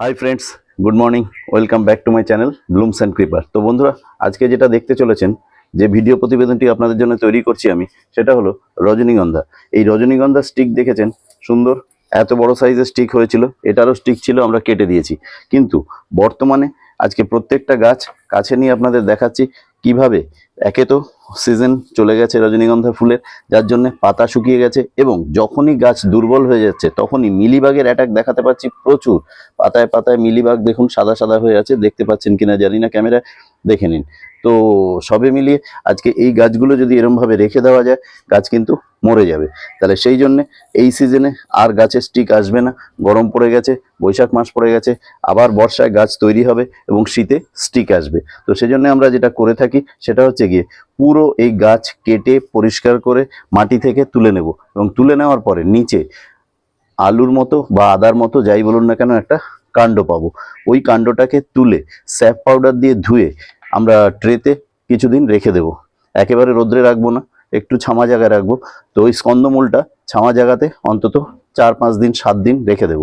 Hi friends good morning welcome back to my channel blooms and creeper তো বন্ধুরা, আজকে যেটা দেখতে চলেছেন, যে ভিডিও প্রতিবেদনটি আপনাদের জন্য তৈরি করছি আমি, সেটা হলো রজনীগন্ধা। এই রজনীগন্ধা স্টিক দেখেছেন? সুন্দর, এত বড় সাইজের স্টিক হয়েছিল, এটারও স্টিক ছিল, আমরা কেটে দিয়েছি। কিন্তু বর্তমানে আজকে প্রত্যেকটা গাছ কাছে নিয়ে আপনাদের দেখাচ্ছি কীভাবে একে তো সিজন চলে গেছে রজনীগন্ধা ফুলের, যার জন্য পাতা শুকিয়ে গেছে এবং যখনই গাছ দুর্বল হয়ে যাচ্ছে, তখনই মিলিবাগের অ্যাটাক দেখাতে পাচ্ছি প্রচুর। পাতায় পাতায় মিলিবাগ দেখুন সাদা সাদা হয়ে আছে, দেখতে পাচ্ছেন কিনা জানি না, ক্যামেরা দেখে নিন। তো সবে মিলিয়ে আজকে এই গাছগুলো যদি এরমভাবে রেখে দেওয়া যায়, গাছ কিন্তু মরে যাবে। তাহলে সেই জন্যে এই সিজনে আর গাছের স্টিক আসবে না। গরম পড়ে গেছে, বৈশাখ মাস পড়ে গেছে, আবার বর্ষায় গাছ তৈরি হবে এবং শীতে স্টিক আসবে। তো সেই জন্য আমরা যেটা করে থাকি, সেটা হচ্ছে গিয়ে পুরো এই গাছ কেটে পরিষ্কার করে মাটি থেকে তুলে নেব এবং তুলে নেওয়ার পরে নিচে আলুর মতো বা আদার মতো যাই বলুন না কেন একটা কাণ্ড পাবো। ওই কাণ্ডটাকে তুলে স্যাপ পাউডার দিয়ে ধুয়ে আমরা ট্রেতে কিছুদিন রেখে দেব। একেবারে রোদ্রে রাখব না, একটু ছামা জায়গায় রাখব। তো ওই স্কন্দমূলটা ছামা জায়গাতে অন্তত চার পাঁচ দিন, সাত দিন রেখে দেব।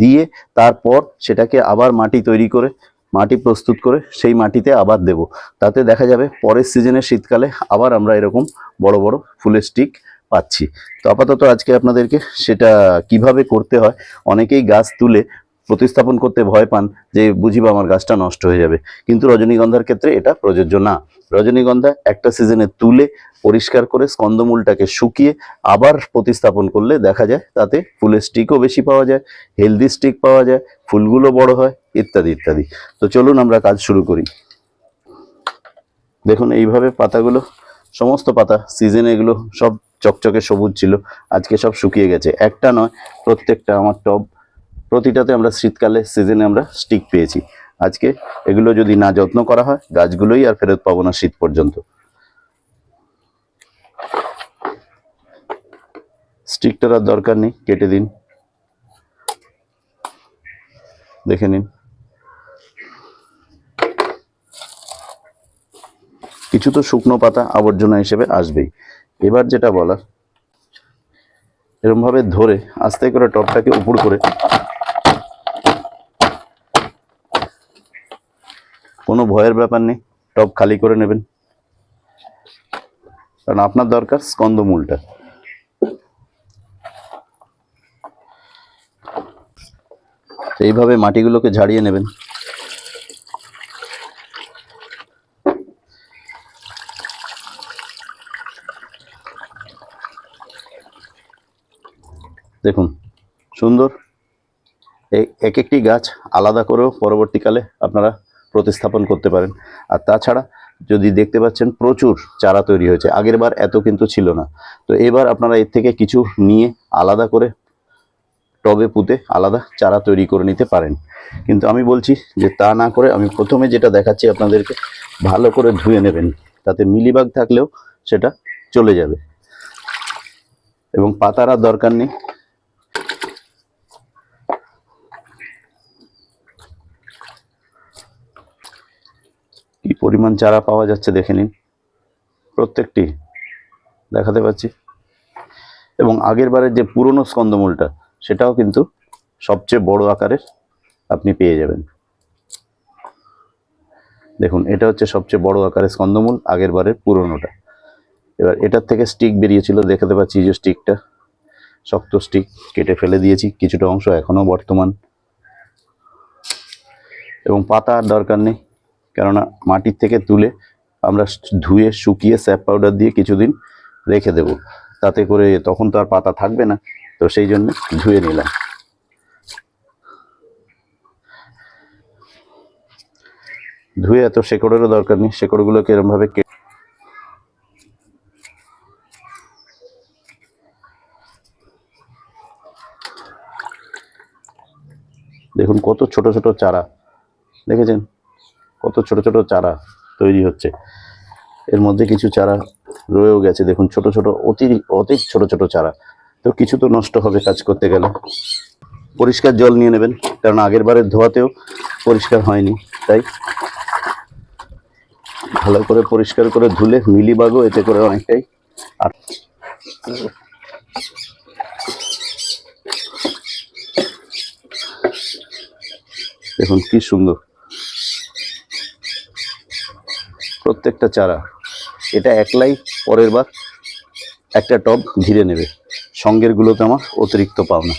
দিয়ে তারপর সেটাকে আবার মাটি তৈরি করে মাটি প্রস্তুত করে সেই মাটিতে আবার দেব। তাতে দেখা যাবে পরের সিজনে শীতকালে আবার আমরা এরকম বড় বড় ফুলের স্টিক পাচ্ছি। তো আপাতত আজকে আপনাদেরকে সেটা কীভাবে করতে হয়, অনেকেই গাছ তুলে প্রতিস্থাপন করতে ভয় পান যে বুঝিবা আমার গাছটা নষ্ট হয়ে যাবে। কিন্তু রজনীগন্ধার ক্ষেত্রে এটা প্রযোজ্য না। রজনীগন্ধা একটা সিজনে তুলে, পরিষ্কার করে, স্কন্দমূলটাকে শুকিয়ে আবার প্রতিস্থাপন করলে দেখা যায় তাতে ফুলের স্টিকও বেশি পাওয়া যায় হেলদি স্টিক পাওয়া যায়, ফুলগুলো বড় হয়, ইত্যাদি ইত্যাদি। তো চলুন আমরা কাজ শুরু করি। দেখুন এইভাবে পাতাগুলো, সমস্ত পাতা সিজনে এগুলো সব চকচকে সবুজ ছিল, আজকে সব শুকিয়ে গেছে। একটা নয়, প্রত্যেকটা আমার টব প্রতিটাতে আমরা শীতকালে সিজনে আমরা স্টিক পেয়েছি। আজকে এগুলো যদি না যত্ন করা হয়, গাছগুলোই আর ফেরত পাবো না শীত পর্যন্ত। স্টিকটার আর দরকার নেই, কেটে দিন। দেখে নিন। কিছু তো শুকনো পাতা আবর্জনা হিসেবে আসবেই। এবার যেটা বলার এরকম ভাবে ধরে আস্তে করে টপটাকে উপর করে কোনো ভয়ের ব্যাপার নেই টপ খালি করে নেবেন। কারণ আপনার দরকার স্কন্দমূলটা এইভাবে মাটিগুলোকে ঝাড়িয়ে নেবেন। দেখুন, সুন্দর। এক একটি গাছ আলাদা করেও পরবর্তীকালে আপনারা প্রতিস্থাপন করতে পারেন। আর তাছাড়া যদি দেখতে পাচ্ছেন প্রচুর চারা তৈরি হয়েছে। আগের বার এত কিন্তু ছিল না। তো এবার আপনারা এর থেকে কিছু নিয়ে আলাদা করে টবে পুঁতে আলাদা চারা তৈরি করে নিতে পারেন। কিন্তু আমি বলছি যে তা না করে আমি প্রথমে যেটা দেখাচ্ছি আপনাদেরকে, ভালো করে ধুয়ে নেবেন। তাতে মিলিবাগ থাকলেও সেটা চলে যাবে। এবং পাতার দরকার নেই কি পরিমাণ চারা পাওয়া যাচ্ছে, দেখে নিন। প্রত্যেকটি দেখাতে পাচ্ছি। এবং আগের বারের যে পুরনো স্কন্দমূলটা, সেটাও কিন্তু সবচেয়ে বড় আকারের আপনি পেয়ে যাবেন। দেখুন, এটা হচ্ছে সবচেয়ে বড় আকারের স্কন্দমূল, আগের বারের পুরনোটা। এবার এটার থেকে স্টিক বেরিয়েছিল, দেখাতে পাচ্ছি যে স্টিকটা। শক্ত স্টিক, কেটে ফেলে দিয়েছি, কিছুটা অংশ এখনও বর্তমান। এবং পাতা আর দরকার নেই। কেননা মাটির থেকে তুলে আমরা ধুয়ে, শুকিয়ে স্যাপ পাউডার দিয়ে কিছুদিন রেখে দেব। তাতে করে তখন তো আর পাতা থাকবে না। তো সেই জন্য ধুয়ে নিলাম। ধুয়ে এত শেকড়েরও দরকার নেই। শেকড়গুলোকে এরমভাবে দেখুন কত ছোট ছোট চারা। দেখেছেন? কত ছোট ছোট চারা তৈরি হচ্ছে। এর মধ্যে কিছু চারা রয়েও গেছে। দেখুন, ছোট ছোট অতি অতি ছোট ছোট চারা। তো কিছু তো নষ্ট হবে কাজ করতে গেলে। পরিষ্কার জল নিয়ে নেবেন, কারণ আগের বারের ধোয়াতেও পরিষ্কার হয়নি, তাই। ভালো করে পরিষ্কার করে ধুলে মিলিবাগও এতে করে অনেকটাই আর দেখুন, কি সুন্দর। প্রত্যেকটা চারা। এটা একলাই পরের বার একটা টব ঘিরে নেবে। সঙ্গের গুলোতে আমার অতিরিক্ত পাওনা।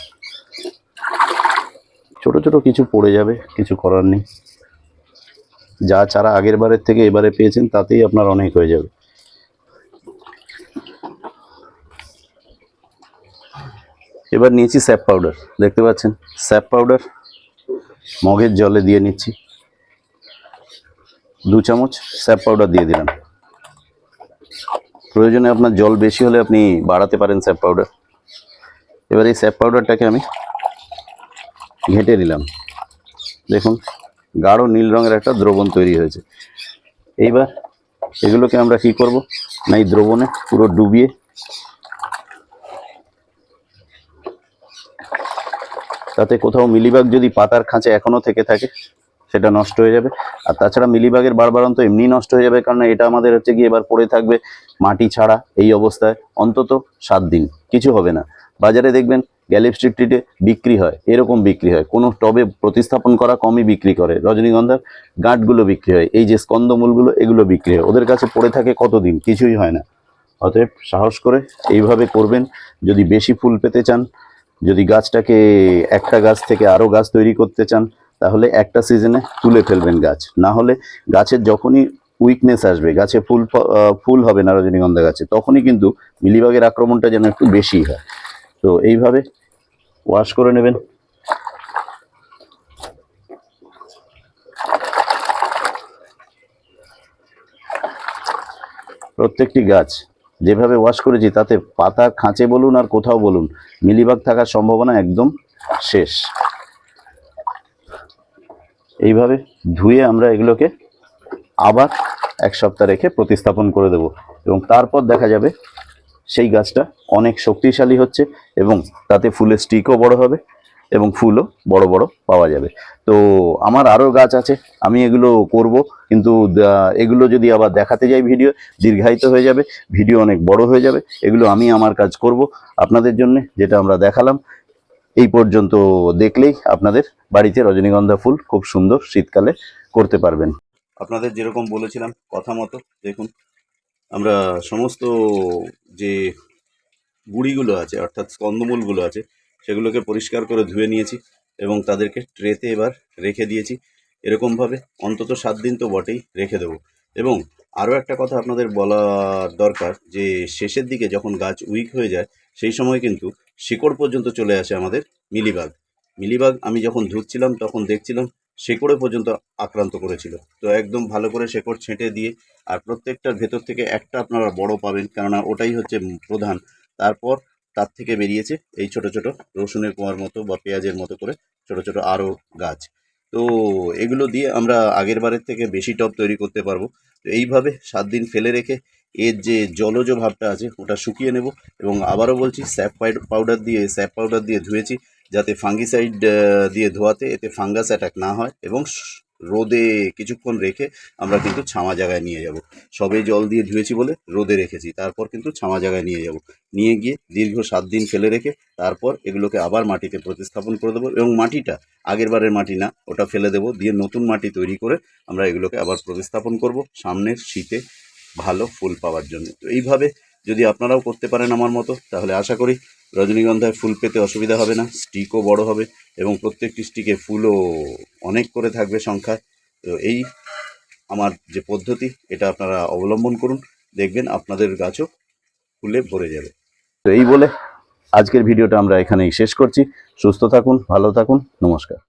ছোট ছোট কিছু পড়ে যাবে, কিছু করার নেই। যা চারা আগের বারের থেকে এবারে পেয়েছেন, তাতেই আপনার অনেক হয়ে যাবে। এবার নিয়েছি স্যাপ পাউডার। দেখতে পাচ্ছেন? স্যাপ পাউডার মগের জলে দিয়ে নিচ্ছি। দু চামচ স্যাপ পাউডার দিয়ে দিলাম। প্রয়োজনে আপনার জল বেশি হলে আপনি বাড়াতে পারেন স্যাপ পাউডার। এবার এই স্যাপ পাউডারটাকে আমি ঘেঁটে নিলাম। দেখুন, গাঢ় নীল রঙের একটা দ্রবণ তৈরি হয়েছে। এইবার এগুলোকে আমরা কি করব? না, এই দ্রবণে পুরো ডুবিয়ে তাতে কোথাও মিলিবাগ যদি পাতার খাঁচে এখনও থেকে থাকে সেটা নষ্ট হয়ে যাবে। আর তাছাড়া মিলিবাগের বারবারন্ত এমনি নষ্ট হয়ে যাবে, কারণ এটা আমাদের হচ্ছে গিয়ে এবার পড়ে থাকবে মাটি ছাড়া এই অবস্থায় অন্তত সাত দিন। কিছু হবে না। বাজারে দেখবেন গ্যালিপ স্ট্রিটে বিক্রি হয়, এরকম বিক্রি হয়। কোনো টবে প্রতিস্থাপন করা কমই বিক্রি করে। রজনীগন্ধার গাঁটগুলো বিক্রি হয়, এই যে স্কন্দমূলগুলো, এগুলো বিক্রি হয়। ওদের কাছে পড়ে থাকে কতদিন? কিছুই হয় না। অতএব সাহস করে এইভাবে করবেন। যদি বেশি ফুল পেতে চান, যদি গাছটাকে একটা গাছ থেকে আরও গাছ তৈরি করতে চান তাহলে একটা সিজনে তুলে ফেলবেন গাছ। না হলে গাছের যখনই উইকনেস আসবে, গাছে ফুল ফুল হবে না রজনীগন্ধা গাছে, তখনই কিন্তু মিলিবাগের আক্রমণটা যেন একটু বেশি হয়। তো এইভাবে ওয়াশ করে নেবেন। প্রত্যেকটি গাছ যেভাবে ওয়াশ করেছি, তাতে পাতা খাঁচে বলুন আর কোথাও বলুন মিলিবাগ থাকার সম্ভাবনা একদম শেষ। এইভাবে ধুয়ে আমরা এগুলোকে আবার এক সপ্তাহ রেখে প্রতিস্থাপন করে দেব এবং তারপর দেখা যাবে সেই গাছটা অনেক শক্তিশালী হচ্ছে এবং তাতে ফুলের স্টিকও বড় হবে এবং ফুলও বড় বড় পাওয়া যাবে। তো আমার আরও গাছ আছে, আমি এগুলো করব কিন্তু এগুলো যদি আবার দেখাতে যাই ভিডিও দীর্ঘায়িত হয়ে যাবে ভিডিও অনেক বড় হয়ে যাবে, এগুলো আমি আমার কাজ করব। আপনাদের জন্য যেটা আমরা দেখালাম এই পর্যন্ত দেখলেই আপনাদের বাড়িতে রজনীগন্ধা ফুল খুব সুন্দর শীতকালে করতে পারবেন। আপনাদের যেরকম বলেছিলাম, কথা মতো, দেখুন, আমরা সমস্ত যে গুঁড়িগুলো আছে, অর্থাৎ স্কন্দমূলগুলো আছে, সেগুলোকে পরিষ্কার করে ধুয়ে নিয়েছি এবং তাদেরকে ট্রেতে এবার রেখে দিয়েছি। এরকমভাবে অন্তত সাত দিন তো বটেই রেখে দেবো। এবং আরও একটা কথা আপনাদের বলা দরকার, যে শেষের দিকে যখন গাছ উইক হয়ে যায়, সেই সময় কিন্তু শিকড় পর্যন্ত চলে আসে আমাদের মিলিবাগ। মিলিবাগ আমি যখন ধুচ্ছিলাম তখন দেখছিলাম শেকড়ে পর্যন্ত আক্রান্ত করেছিল। তো একদম ভালো করে শেকড় ছেঁটে দিয়ে আর প্রত্যেকটার ভেতর থেকে একটা আপনারা বড় পাবেন, কেননা ওটাই হচ্ছে প্রধান। তারপর তার থেকে বেরিয়েছে এই ছোট ছোট রসুনের কুয়ার মতো বা পেঁয়াজের মতো করে ছোট ছোট আরও গাছ। তো এগুলো দিয়ে আমরা আগের বারের থেকে বেশি টপ তৈরি করতে পারব। তো এইভাবে সাত দিন ফেলে রেখে এর যে জলজ ভাবটা আছে ওটা শুকিয়ে নেব এবং আবারও বলছি, স্যাপ পাউডার দিয়ে, স্যাপ পাউডার দিয়ে ধুয়েছি যাতে ফাঙ্গিসাইড দিয়ে ধোয়াতে এতে ফাঙ্গাস অ্যাটাক না হয় এবং রোদে কিছুক্ষণ রেখে আমরা কিন্তু ছামা জায়গায় নিয়ে যাব। সবে জল দিয়ে ধুয়েছি বলে রোদে রেখেছি, তারপর কিন্তু ছামা জায়গায় নিয়ে যাব। নিয়ে গিয়ে দীর্ঘ সাত দিন ফেলে রেখে তারপর এগুলোকে আবার মাটিতে প্রতিস্থাপন করে দেবো এবং মাটিটা আগের বারের মাটি না, ওটা ফেলে দেবো, দিয়ে নতুন মাটি তৈরি করে আমরা এগুলোকে আবার প্রতিস্থাপন করব সামনের শীতে ভালো ফুল পাওয়ার জন্য। তো এইভাবে যদি আপনারাও করতে পারেন আমার মতো, তাহলে আশা করি রজনীগন্ধায় ফুল পেতে অসুবিধা হবে না, স্টিকও বড় হবে এবং প্রত্যেকটি স্টিকে ফুলও অনেক করে থাকবে সংখ্যায় তো এই আমার যে পদ্ধতি, এটা আপনারা অবলম্বন করুন, দেখবেন আপনাদের গাছও ফুলে ভরে যাবে। তো এই বলে আজকের ভিডিওটা আমরা এখানেই শেষ করছি। সুস্থ থাকুন, ভালো থাকুন, নমস্কার।